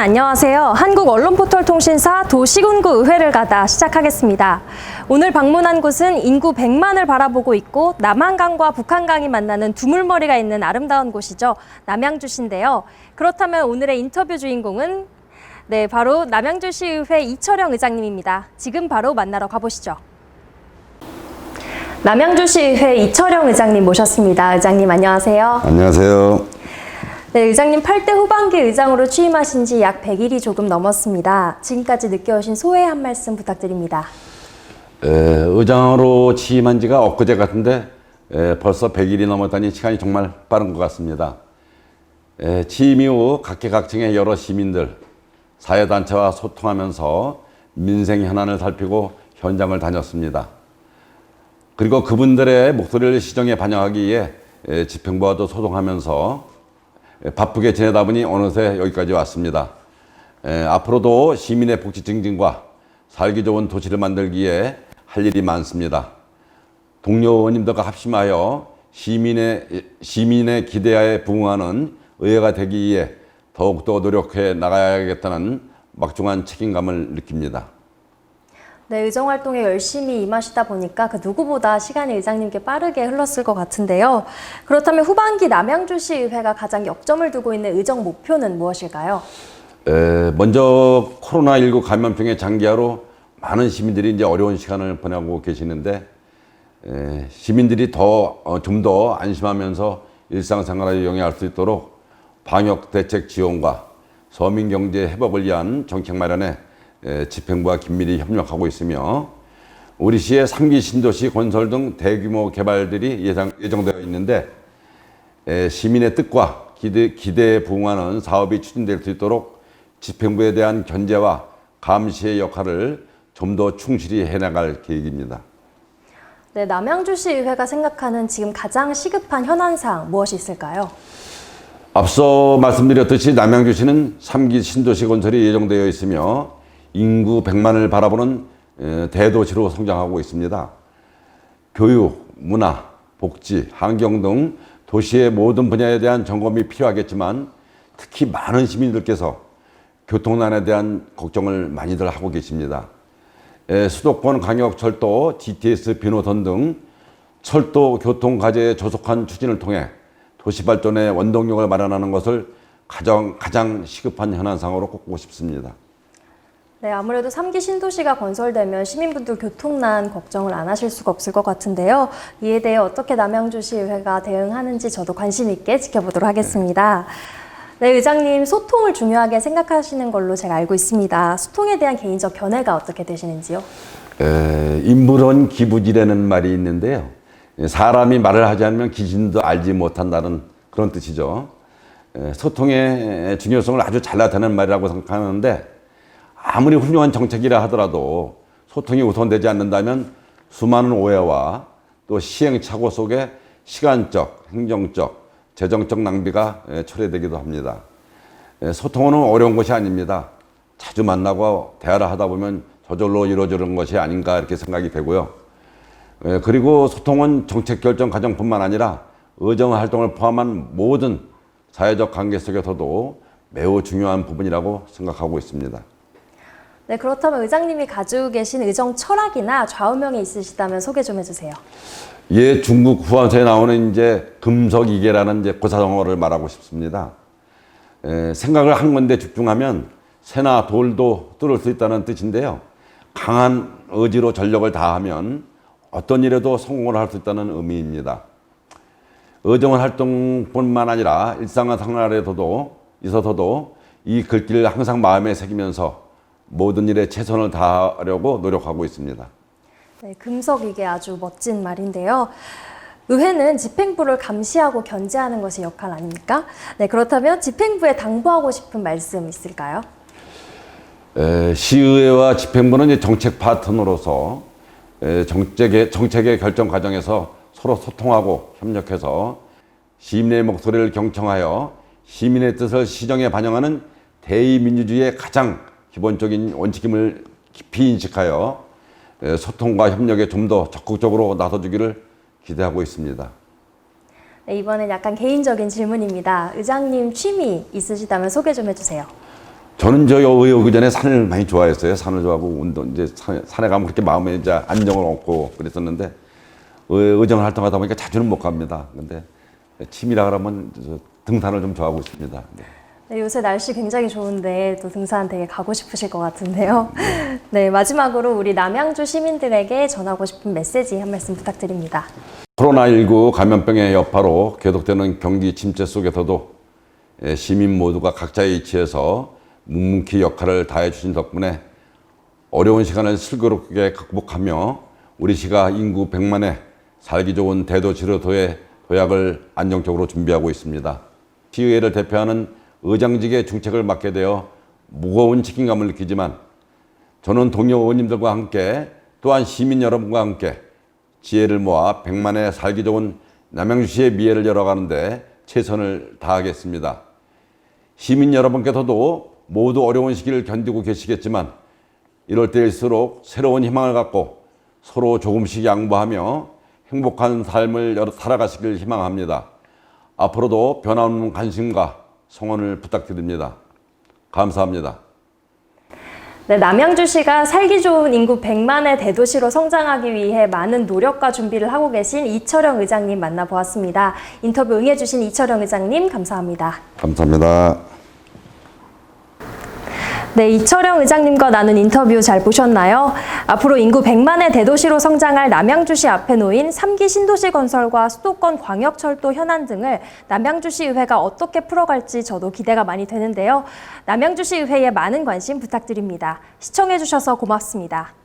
안녕하세요. 한국 언론 포털 통신사 도시군구 의회를 가다 시작하겠습니다. 오늘 방문한 곳은 인구 100만을 바라보고 있고 남한강과 북한강이 만나는 두물머리가 있는 아름다운 곳이죠. 남양주시인데요. 그렇다면 오늘의 인터뷰 주인공은 네, 바로 남양주시의회 이철영 의장님입니다. 지금 바로 만나러 가보시죠. 남양주시의회 이철영 의장님 모셨습니다. 의장님 안녕하세요. 안녕하세요. 네, 의장님 8대 후반기 의장으로 취임하신 지 약 100일이 조금 넘었습니다. 지금까지 느껴오신 소회 한 말씀 부탁드립니다. 에, 의장으로 취임한 지가 엊그제 같은데 에, 벌써 100일이 넘었다니 시간이 정말 빠른 것 같습니다. 에, 취임 이후 각계각층의 여러 시민들, 사회단체와 소통하면서 민생 현안을 살피고 현장을 다녔습니다. 그리고 그분들의 목소리를 시정에 반영하기 위해 에, 집행부와도 소통하면서 에, 바쁘게 지내다 보니 어느새 여기까지 왔습니다. 에, 앞으로도 시민의 복지 증진과 살기 좋은 도시를 만들기 위해 할 일이 많습니다. 동료 의원님들과 합심하여 시민의, 시민의 기대에 부응하는 의회가 되기 위해 더욱더 노력해 나가야겠다는 막중한 책임감을 느낍니다. 네, 의정 활동에 열심히 임하시다 보니까 그 누구보다 시간이 의장님께 빠르게 흘렀을 것 같은데요. 그렇다면 후반기 남양주시 의회가 가장 역점을 두고 있는 의정 목표는 무엇일까요? 에, 먼저 코로나19 감염병의 장기화로 많은 시민들이 이제 어려운 시간을 보내고 계시는데 에, 시민들이 더 좀더 안심하면서 일상생활에 영위할 수 있도록 방역 대책 지원과 서민 경제 회복을 위한 정책 마련에 에, 집행부와 긴밀히 협력하고 있으며 우리 시의 3기 신도시 건설 등 대규모 개발들이 예상, 예정되어 있는데 에, 시민의 뜻과 기대, 기대에 부응하는 사업이 추진될 수 있도록 집행부에 대한 견제와 감시의 역할을 좀 더 충실히 해나갈 계획입니다. 네, 남양주시 의회가 생각하는 지금 가장 시급한 현안사항 무엇이 있을까요? 앞서 말씀드렸듯이 남양주시는 3기 신도시 건설이 예정되어 있으며 인구 100만을 바라보는 에, 대도시로 성장하고 있습니다. 교육, 문화, 복지, 환경 등 도시의 모든 분야에 대한 점검이 필요하겠지만 특히 많은 시민들께서 교통난에 대한 걱정을 많이들 하고 계십니다. 에, 수도권 광역철도, GTS 비노선 등 철도 교통 과제의 조속한 추진을 통해 도시 발전의 원동력을 마련하는 것을 가장 가장 시급한 현안상으로 꼽고 싶습니다. 네, 아무래도 3기 신도시가 건설되면 시민분들 교통난 걱정을 안 하실 수가 없을 것 같은데요. 이에 대해 어떻게 남양주시 의회가 대응하는지 저도 관심 있게 지켜보도록 하겠습니다. 네, 의장님 소통을 중요하게 생각하시는 걸로 제가 알고 있습니다. 소통에 대한 개인적 견해가 어떻게 되시는지요? 에, 인물은 기부지라는 말이 있는데요. 사람이 말을 하지 않으면 귀신도 알지 못한다는 그런 뜻이죠. 에, 소통의 중요성을 아주 잘 나타내는 말이라고 생각하는데 아무리 훌륭한 정책이라 하더라도 소통이 우선되지 않는다면 수많은 오해와 또 시행착오 속에 시간적, 행정적, 재정적 낭비가 에, 초래되기도 합니다. 에, 소통은 어려운 것이 아닙니다. 자주 만나고 대화를 하다 보면 저절로 이루어지는 것이 아닌가 이렇게 생각이 되고요. 에, 그리고 소통은 정책 결정 과정뿐만 아니라 의정 활동을 포함한 모든 사회적 관계 속에서도 매우 중요한 부분이라고 생각하고 있습니다. 네, 그렇다면 의장님이 가지고 계신 의정 철학이나 좌우명이 있으시다면 소개 좀 해주세요. 예, 중국 후한서에 나오는 이제 금석이계라는 이제 고사성어를 말하고 싶습니다. 에, 생각을 한 건데 집중하면 새나 돌도 뚫을 수 있다는 뜻인데요. 강한 의지로 전력을 다하면 어떤 일에도 성공을 할 수 있다는 의미입니다. 의정 활동뿐만 아니라 일상생활에서도 있어서도 이 글귀를 항상 마음에 새기면서 모든 일에 최선을 다하려고 노력하고 있습니다. 네, 금석 이게 아주 멋진 말인데요. 의회는 집행부를 감시하고 견제하는 것이 역할 아닙니까? 네, 그렇다면 집행부에 당부하고 싶은 말씀 있을까요? 에, 시의회와 집행부는 이제 정책 파트너로서 에, 정책의, 정책의 결정 과정에서 서로 소통하고 협력해서 시민의 목소리를 경청하여 시민의 뜻을 시정에 반영하는 대의민주주의의 가장 기본적인 원칙임을 깊이 인식하여 에, 소통과 협력에 좀 더 적극적으로 나서주기를 기대하고 있습니다. 네, 이번엔 약간 개인적인 질문입니다. 의장님 취미 있으시다면 소개 좀 해주세요. 저는 저 여- 그 전에 산을 많이 좋아했어요. 산을 좋아하고 운동 이제 산, 산에 가면 그렇게 마음에 이제 안정을 얻고 그랬었는데 의- 의정 활동하다 보니까 자주는 못 갑니다. 근데 취미라 그러면 저 등산을 좀 좋아하고 있습니다. 네. 네, 요새 날씨 굉장히 좋은데 또 등산 되게 가고 싶으실 것 같은데요. 네, 마지막으로 우리 남양주 시민들에게 전하고 싶은 메시지 한 말씀 부탁드립니다. 코로나19 감염병의 여파로 계속되는 경기 침체 속에서도 예, 시민 모두가 각자의 위치에서 묵묵히 역할을 다해 주신 덕분에 어려운 시간을 슬기롭게 극복하며 우리 시가 인구 100만에 살기 좋은 대도시로 도의 도약을 안정적으로 준비하고 있습니다. 시의회를 대표하는 의장직의 중책을 맡게 되어 무거운 책임감을 느끼지만 저는 동료 의원님들과 함께 또한 시민 여러분과 함께 지혜를 모아 백만의 살기 좋은 남양주시의 미래를 열어가는데 최선을 다하겠습니다. 시민 여러분께서도 모두 어려운 시기를 견디고 계시겠지만 이럴 때일수록 새로운 희망을 갖고 서로 조금씩 양보하며 행복한 삶을 열- 살아가시길 희망합니다. 앞으로도 변함없는 관심과 성원을 부탁드립니다. 감사합니다. 네, 남양주시가 살기 좋은 인구 100만의 대도시로 성장하기 위해 많은 노력과 준비를 하고 계신 이철영 의장님 만나보았습니다. 인터뷰 응해주신 이철영 의장님 감사합니다. 감사합니다. 네, 이철영 의장님과 나눈 인터뷰 잘 보셨나요? 앞으로 인구 100만의 대도시로 성장할 남양주시 앞에 놓인 3기 신도시 건설과 수도권 광역철도 현안 등을 남양주시 의회가 어떻게 풀어갈지 저도 기대가 많이 되는데요. 남양주시 의회에 많은 관심 부탁드립니다. 시청해주셔서 고맙습니다.